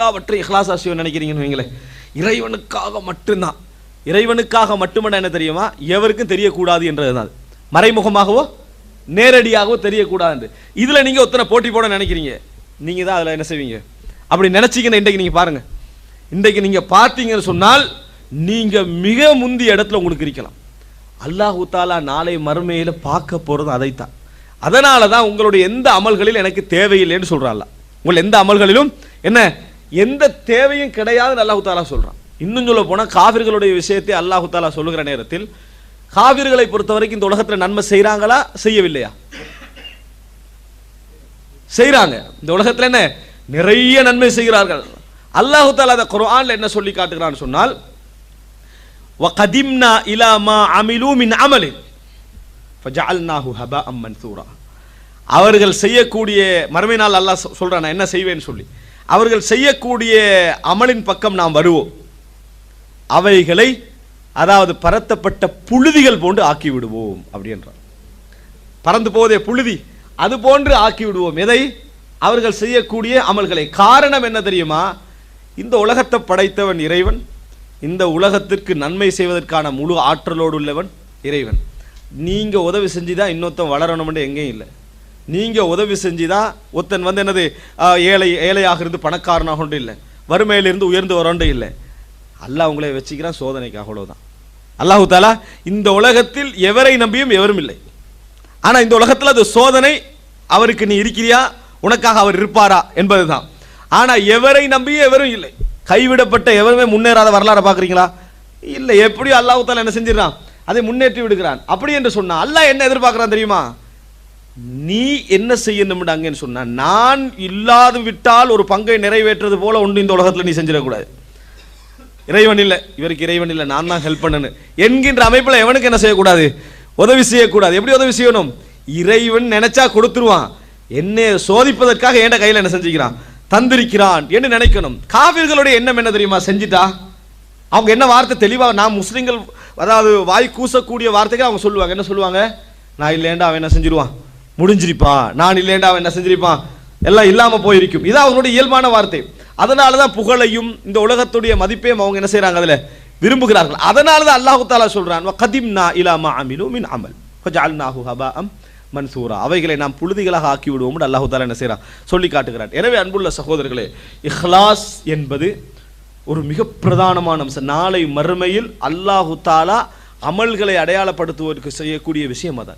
எல்லாவற்றை இஹ்லாசா செய்யணும்னு நினைக்கிறீங்கன்னு வைங்களேன். இறைவனுக்காக மட்டும்தான். இறைவனுக்காக மட்டுமல்ல என்ன தெரியுமா? எவருக்கும் தெரியக்கூடாது என்றது தான் மறைமுகமாகவோ நேரடியாகவோ தெரியக்கூடாது. இதில் இதுல நீங்க ஒத்தனை போட்டி போட நினைக்கிறீங்க. நீங்க தான் அதுல என்ன செய்வீங்க? அப்படி நினைச்சீங்கன்னு இன்றைக்கு நீங்க பாருங்க. இன்றைக்கு நீங்க பார்த்தீங்கன்னு சொன்னால் நீங்க மிக முந்திய இடத்துல உங்களுக்கு இருக்கலாம். அல்லாஹு தாலா நாளை மறுமையில் பார்க்க போகிறது அதைத்தான். அதனால தான் உங்களுடைய எந்த அமல்களில் எனக்கு தேவையில்லைன்னு சொல்கிறாள் உங்கள் எந்த அமல்களிலும் என்ன? எந்த தேவையும் கிடையாதுன்னு அல்லாஹு தாலா சொல்றான் இன்னும் சொல்ல போனா காவிர்களுடைய விஷயத்தை அல்லாஹு தாலா சொல்லுகிற நேரத்தில் காவிர்களை பொறுத்த வரைக்கும் இந்த உலகத்துல நன்மை செய்றாங்களா செய்யவில்லையா செய்றாங்க இந்த உலகத்துல என்ன நிறைய நன்மை செய்கிறார்கள் அல்லாஹு தாலா அந்த குர்ஆன்ல என்ன சொல்லி காட்டுகிறான்னு சொன்னால் وَقَدِمْنَا إِلَى مَا عَمِلُوا مِنْ عَمَلٍ فَجَعَلْنَاهُ هَبَاءً مَنْثُورًا அவர்கள் செய்யக்கூடிய மறுமை நாள் அல்லாஹ் சொ- சொல்றான் நான் என்ன செய்வேன்னு சொல்லி அவர்கள் செய்யக்கூடிய அமலின் பக்கம் நாம் வருவோம். அவைகளை அதாவது பரத்தப்பட்ட புழுதிகள் போன்று ஆக்கி விடுவோம் அப்படின்றார் பறந்து போதே புழுதி அது போன்று ஆக்கி விடுவோம் எதை? அவர்கள் செய்யக்கூடிய அமல்களை. காரணம் என்ன தெரியுமா? இந்த உலகத்தை படைத்தவன் இறைவன் இந்த உலகத்திற்கு நன்மை செய்வதற்கான முழு ஆற்றலோடு உள்ளவன் இறைவன். நீங்கள் உதவி செஞ்சு தான் இன்னொருத்தன் வளரணும்னு எங்கேயும் இல்லை. நீங்கள் உதவி செஞ்சு தான் ஒருத்தன் வந்து என்னது ஏழை ஏழையாக இருந்து பணக்காரனாக ஒன்று இல்லை. வறுமையிலிருந்து உயர்ந்து வரொண்டு இல்லை. அல்லாஹ் உங்களை வச்சுக்கிறான் சோதனைக்கு அவ்வளோதான் அல்லாஹு தாலா இந்த உலகத்தில் எவரை நம்பியும் எவரும் இல்லை. ஆனால் இந்த உலகத்தில் அது சோதனை அவருக்கு நீ இருக்கிறியா உனக்காக அவர் இருப்பாரா என்பது தான் ஆனால் எவரை நம்பியும் எவரும் இல்லை. கைவிடப்பட்ட எவருமே முன்னேறாத வரலாறு பார்க்கறீங்களா? இல்லை. எப்படியும் அல்லாஹு தாலா என்ன செஞ்சிடறான்? அதை முன்னேற்றி விடுகிறான். அப்படி என்று சொன்னா அல்லாஹ் என்ன எதிர்பார்க்குறான் தெரியுமா? நீ என்ன செய்யணும் அங்கன்னு சொன்னா நான் இல்லாது விட்டால் ஒரு பங்கை நிறைவேற்றுறது போல ஒன்று இந்த உலகத்தில் நீ செஞ்சிடக்கூடாது. இறைவன் இல்லை இவருக்கு இறைவன் இல்லை நான் தான் ஹெல்ப் பண்ணணும் என்கின்ற அமைப்பில் எவனுக்கு என்ன செய்யக்கூடாது? உதவி செய்யக்கூடாது. எப்படி உதவி செய்யணும்? இறைவன் நினைச்சா கொடுத்துருவான். என்னை சோதிப்பதற்காக என் கையில் என்ன செஞ்சுக்கிறான்? தந்திருக்கிறான் என்று நினைக்கணும். காவிர்களுடைய எண்ணம் என்ன தெரியுமா? செஞ்சிட்டா? அவங்க என்ன வார்த்தை தெளிவாக நான் முஸ்லீம்கள் அதாவது வாய் கூசக்கூடிய வார்த்தைகள் அவங்க சொல்லுவாங்க. என்ன சொல்லுவாங்க? நான் இல்லையேண்டா அவன் என்ன செஞ்சிருவான்? முடிஞ்சிருப்பா. நான் இல்லைண்டா அவன் என்ன செஞ்சிருப்பான்? எல்லாம் இல்லாமல் போயிருக்கும். இதான் அவங்களுடைய இயல்பான வார்த்தை. அதனால தான் புகழையும் இந்த உலகத்துடைய மதிப்பையும் அவங்க என்ன செய்கிறாங்க அதில்? விரும்புகிறார்கள். அதனால தான் அல்லாஹு தாலா சொல்றான் கதிம்னா இலாமா அமிலு மின் அமல். ஃபஜஅல்நாஹு ஹபாஅம் மன்சூரா. அவைகளை நாம் புழுதிகளாக ஆக்கி விடுவோம் அல்லாஹு தாலா என்ன செய்கிறான் சொல்லி காட்டுகிறான். எனவே அன்புள்ள சகோதரர்களே இஹ்லாஸ் என்பது ஒரு மிக பிரதானமான அம்சம். நாளை மறுமையில் அல்லாஹு தாலா அமல்களை அடையாளப்படுத்துவதற்கு செய்யக்கூடிய விஷயம் அதான்.